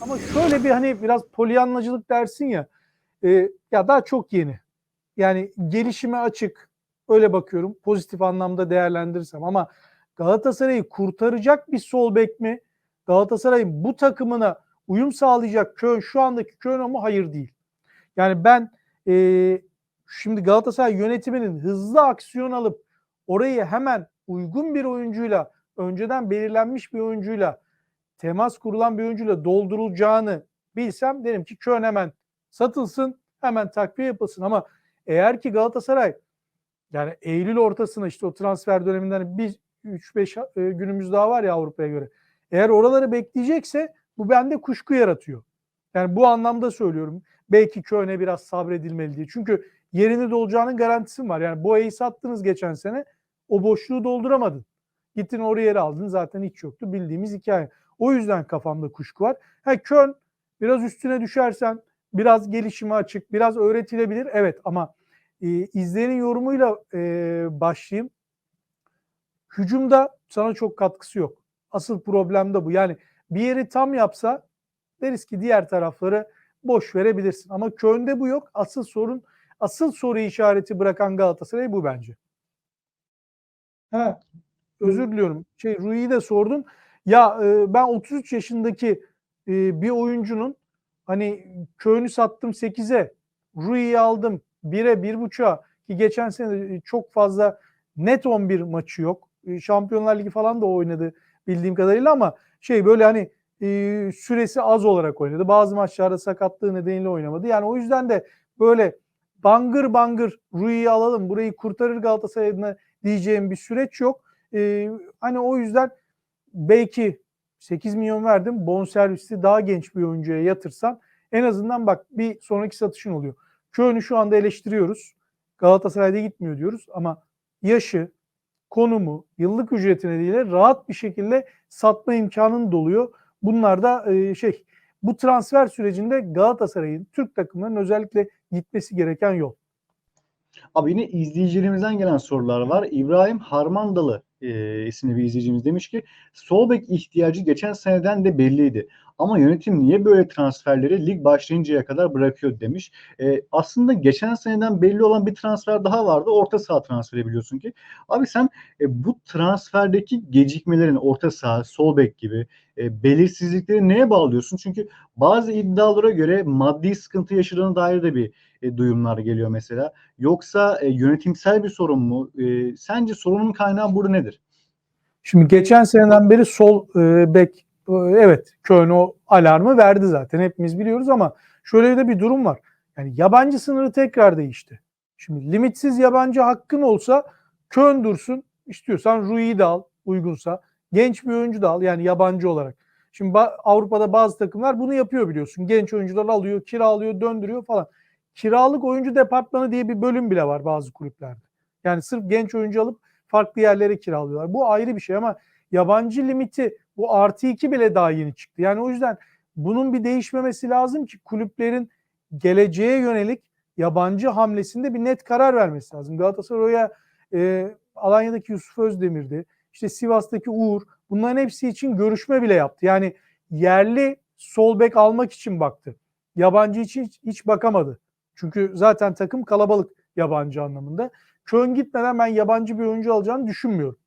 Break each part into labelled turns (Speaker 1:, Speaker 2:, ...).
Speaker 1: Ama şöyle bir hani biraz polyanlacılık dersin ya. e, ya daha çok yeni. Yani gelişime açık. Öyle bakıyorum. Pozitif anlamda değerlendirirsem ama Galatasaray'ı kurtaracak bir sol bek mi? Galatasaray'ın bu takımına uyum sağlayacak Köln şu andaki Köln mu? Hayır değil. Yani ben e, şimdi Galatasaray yönetiminin hızlı aksiyon alıp orayı hemen uygun bir oyuncuyla önceden belirlenmiş bir oyuncuyla temas kurulan bir oyuncuyla doldurulacağını bilsem derim ki Köln hemen satılsın hemen takviye yapılsın ama eğer ki Galatasaray yani Eylül ortasına işte o transfer döneminden bir 3-5 e, günümüz daha var ya Avrupa'ya göre. Eğer oraları bekleyecekse bu bende kuşku yaratıyor. Yani bu anlamda söylüyorum. Belki Köln'e biraz sabredilmeli diye. Çünkü yerini dolacağının garantisi var. Yani Boya'yı sattınız geçen sene. O boşluğu dolduramadın. Gittin oraya yeri aldın zaten hiç yoktu. Bildiğimiz hikaye. O yüzden kafamda kuşku var. Ha Köln biraz üstüne düşersen biraz gelişime açık, biraz öğretilebilir. Evet ama e, izleyenin yorumuyla e, başlayayım. Hücumda sana çok katkısı yok. Asıl problem de bu. Yani bir yeri tam yapsa deriz ki diğer tarafları boş verebilirsin. Ama Köln'de bu yok. Asıl sorun, asıl soru işareti bırakan Galatasaray bu bence. Ha, özür diliyorum. Şey Rui'yi de sordun. Ya e, ben 33 yaşındaki e, bir oyuncunun hani Köln'ü sattım 8'e, Rui'yi aldım 1'e 1.5'a ki geçen sene çok fazla net 11 maçı yok. E, Şampiyonlar Ligi falan da oynadı bildiğim kadarıyla ama şey böyle hani e, süresi az olarak oynadı. Bazı maçlarda sakatlığı nedeniyle oynamadı. Yani o yüzden de böyle bangır bangır Rui'yi alalım burayı kurtarır Galatasaray'ına diyeceğim bir süreç yok. E, hani o yüzden belki 8 milyon verdim bonservisi daha genç bir oyuncuya yatırsan en azından bak bir sonraki satışın oluyor. Köln'ü şu anda eleştiriyoruz. Galatasaray'da gitmiyor diyoruz ama yaşı, konumu, yıllık ücreti nedeniyle rahat bir şekilde satma imkanın doluyor. Bunlar da e, şey bu transfer sürecinde Galatasaray'ın Türk takımlarının özellikle gitmesi gereken yol.
Speaker 2: Abi yine izleyicilerimizden gelen sorular var. İbrahim Harmandalı e, isimli bir izleyicimiz demiş ki sol bek ihtiyacı geçen seneden de belliydi. Ama yönetim niye böyle transferleri lig başlayıncaya kadar bırakıyor demiş. E, aslında geçen seneden belli olan bir transfer daha vardı. Orta saha transferi biliyorsun ki. Abi sen e, bu transferdeki gecikmelerin orta saha, sol bek gibi e, belirsizlikleri neye bağlıyorsun? Çünkü bazı iddialara göre maddi sıkıntı yaşadığına dair de bir e, duyumlar geliyor mesela. Yoksa e, yönetimsel bir sorun mu? E, sence sorunun kaynağı burada nedir?
Speaker 1: Şimdi geçen seneden beri sol e, bek evet Köln o alarmı verdi zaten hepimiz biliyoruz ama şöyle de bir durum var. Yani yabancı sınırı tekrar değişti. Şimdi limitsiz yabancı hakkın olsa Köln dursun istiyorsan Rui'yi de al uygunsa. Genç bir oyuncu da al yani yabancı olarak. Şimdi Avrupa'da bazı takımlar bunu yapıyor biliyorsun. Genç oyuncular alıyor, kiralıyor, döndürüyor falan. Kiralık oyuncu departmanı diye bir bölüm bile var bazı kulüplerde. Yani sırf genç oyuncu alıp farklı yerlere kiralıyorlar. Bu ayrı bir şey ama yabancı limiti bu artı iki bile daha yeni çıktı. Yani o yüzden bunun bir değişmemesi lazım ki kulüplerin geleceğe yönelik yabancı hamlesinde bir net karar vermesi lazım. Galatasaray'a e, Alanya'daki Yusuf Özdemir'di. İşte Sivas'taki Uğur. Bunların hepsi için görüşme bile yaptı. Yani yerli sol bek almak için baktı. Yabancı için hiç, hiç bakamadı. Çünkü zaten takım kalabalık yabancı anlamında. Köln gitmeden ben yabancı bir oyuncu alacağını düşünmüyorum.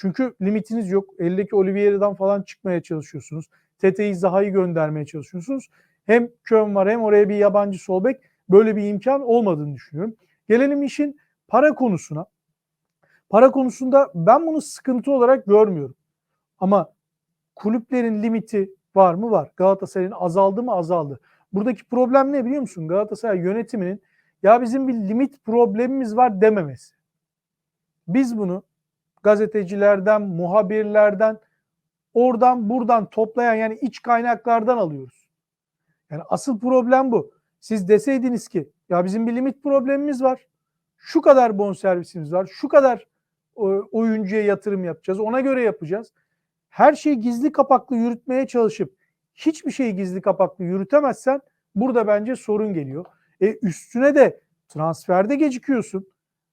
Speaker 1: Çünkü limitiniz yok. Eldeki Oliveira'dan falan çıkmaya çalışıyorsunuz. Tete'yi Zaha'yı göndermeye çalışıyorsunuz. Hem Köln var hem oraya bir yabancı sol bek. Böyle bir imkan olmadığını düşünüyorum. Gelelim işin para konusuna. Para konusunda ben bunu sıkıntı olarak görmüyorum. Ama kulüplerin limiti var mı? Var. Galatasaray'ın azaldı mı? Azaldı. Buradaki problem ne biliyor musun? Galatasaray yönetiminin ya bizim bir limit problemimiz var dememesi. Biz bunu gazetecilerden, muhabirlerden, oradan buradan toplayan yani iç kaynaklardan alıyoruz. Yani asıl problem bu. Siz deseydiniz ki ya bizim bir limit problemimiz var. Şu kadar bonservisimiz var. Şu kadar oyuncuya yatırım yapacağız. Ona göre yapacağız. Her şeyi gizli kapaklı yürütmeye çalışıp hiçbir şeyi gizli kapaklı yürütemezsen burada bence sorun geliyor. E üstüne de transferde gecikiyorsun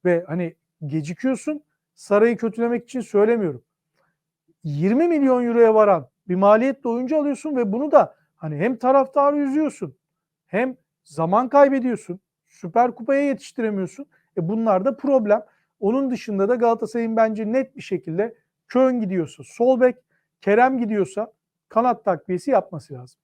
Speaker 1: ve hani gecikiyorsun sarayı kötülemek için söylemiyorum. 20 milyon euroya varan bir maliyetle oyuncu alıyorsun ve bunu da Hani hem taraftarı üzüyorsun hem zaman kaybediyorsun. Süper Kupa'ya yetiştiremiyorsun. E bunlar da problem. Onun dışında da Galatasaray'ın bence net bir şekilde Köln gidiyorsa sol bek, Kerem gidiyorsa kanat takviyesi yapması lazım.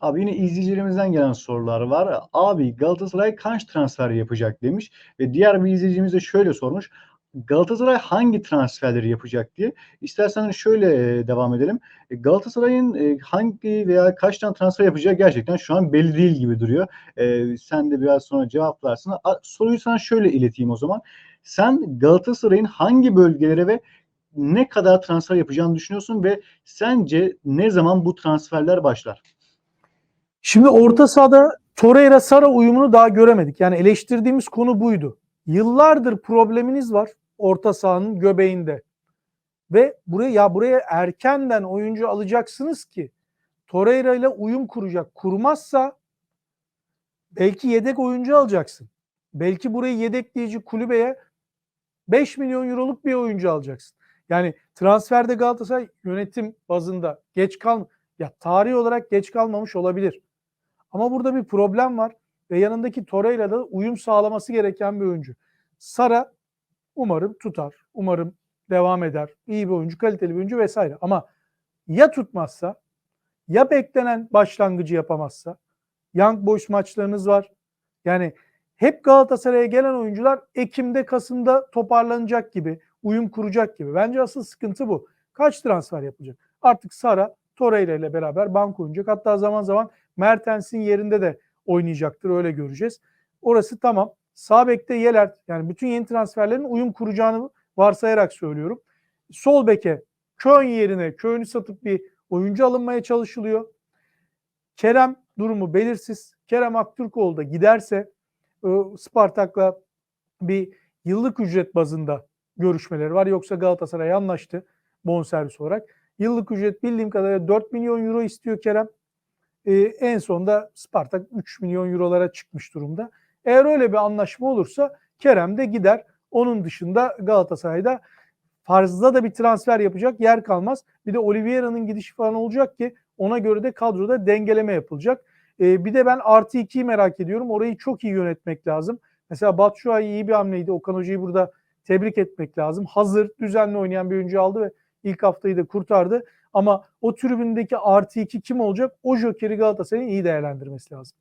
Speaker 2: Abi yine izleyicilerimizden gelen sorular var. Abi Galatasaray kaç transfer yapacak demiş ve diğer bir izleyicimiz de şöyle sormuş. Galatasaray hangi transferleri yapacak diye. İstersen şöyle e, devam edelim. E, Galatasaray'ın e, hangi veya kaç tane transfer yapacağı gerçekten şu an belli değil gibi duruyor. Sen de biraz sonra cevaplarsın. Soruyu sana şöyle ileteyim o zaman. Sen Galatasaray'ın hangi bölgelere ve ne kadar transfer yapacağını düşünüyorsun ve sence ne zaman bu transferler başlar?
Speaker 1: Şimdi orta sahada Torreira Sara uyumunu daha göremedik. Yani eleştirdiğimiz konu buydu. Yıllardır probleminiz var orta sahanın göbeğinde. Ve buraya ya buraya erkenden oyuncu alacaksınız ki Torreira ile uyum kuracak. Kurmazsa belki yedek oyuncu alacaksın. Belki burayı yedekleyici kulübeye 5 milyon euroluk bir oyuncu alacaksın. Yani transferde Galatasaray yönetim bazında geç kal ya tarih olarak geç kalmamış olabilir. Ama burada bir problem var ve yanındaki Torreira da uyum sağlaması gereken bir oyuncu. Sara umarım tutar. Umarım devam eder. İyi bir oyuncu, kaliteli bir oyuncu vesaire. Ama ya tutmazsa ya beklenen başlangıcı yapamazsa Young Boys maçlarınız var. Yani hep Galatasaray'a gelen oyuncular Ekim'de, Kasım'da toparlanacak gibi, uyum kuracak gibi. Bence asıl sıkıntı bu. Kaç transfer yapacak? Artık Sara Torreira ile beraber bank oynayacak. Hatta zaman zaman Mertens'in yerinde de oynayacaktır. Öyle göreceğiz. Orası tamam. Sağ bekte Yelert yani bütün yeni transferlerin uyum kuracağını varsayarak söylüyorum. Sol beke Köln yerine Köln'ü satıp bir oyuncu alınmaya çalışılıyor. Kerem durumu belirsiz. Kerem Aktürkoğlu da giderse e, Spartak'la bir yıllık ücret bazında görüşmeleri var. Yoksa Galatasaray anlaştı bonservis olarak. Yıllık ücret bildiğim kadarıyla 4 milyon euro istiyor Kerem. Ee, en sonunda Spartak 3 milyon eurolara çıkmış durumda. Eğer öyle bir anlaşma olursa Kerem de gider. Onun dışında Galatasaray'da fazla da bir transfer yapacak yer kalmaz. Bir de Oliveira'nın gidişi falan olacak ki ona göre de kadroda dengeleme yapılacak. Ee, bir de ben artı 2'yi merak ediyorum. Orayı çok iyi yönetmek lazım. Mesela Batshuayi iyi bir hamleydi. Okan Hoca'yı burada tebrik etmek lazım. Hazır, düzenli oynayan bir oyuncu aldı ve ilk haftayı da kurtardı. Ama o tribündeki artı 2 kim olacak? O jokeri Galatasaray'ın iyi değerlendirmesi lazım.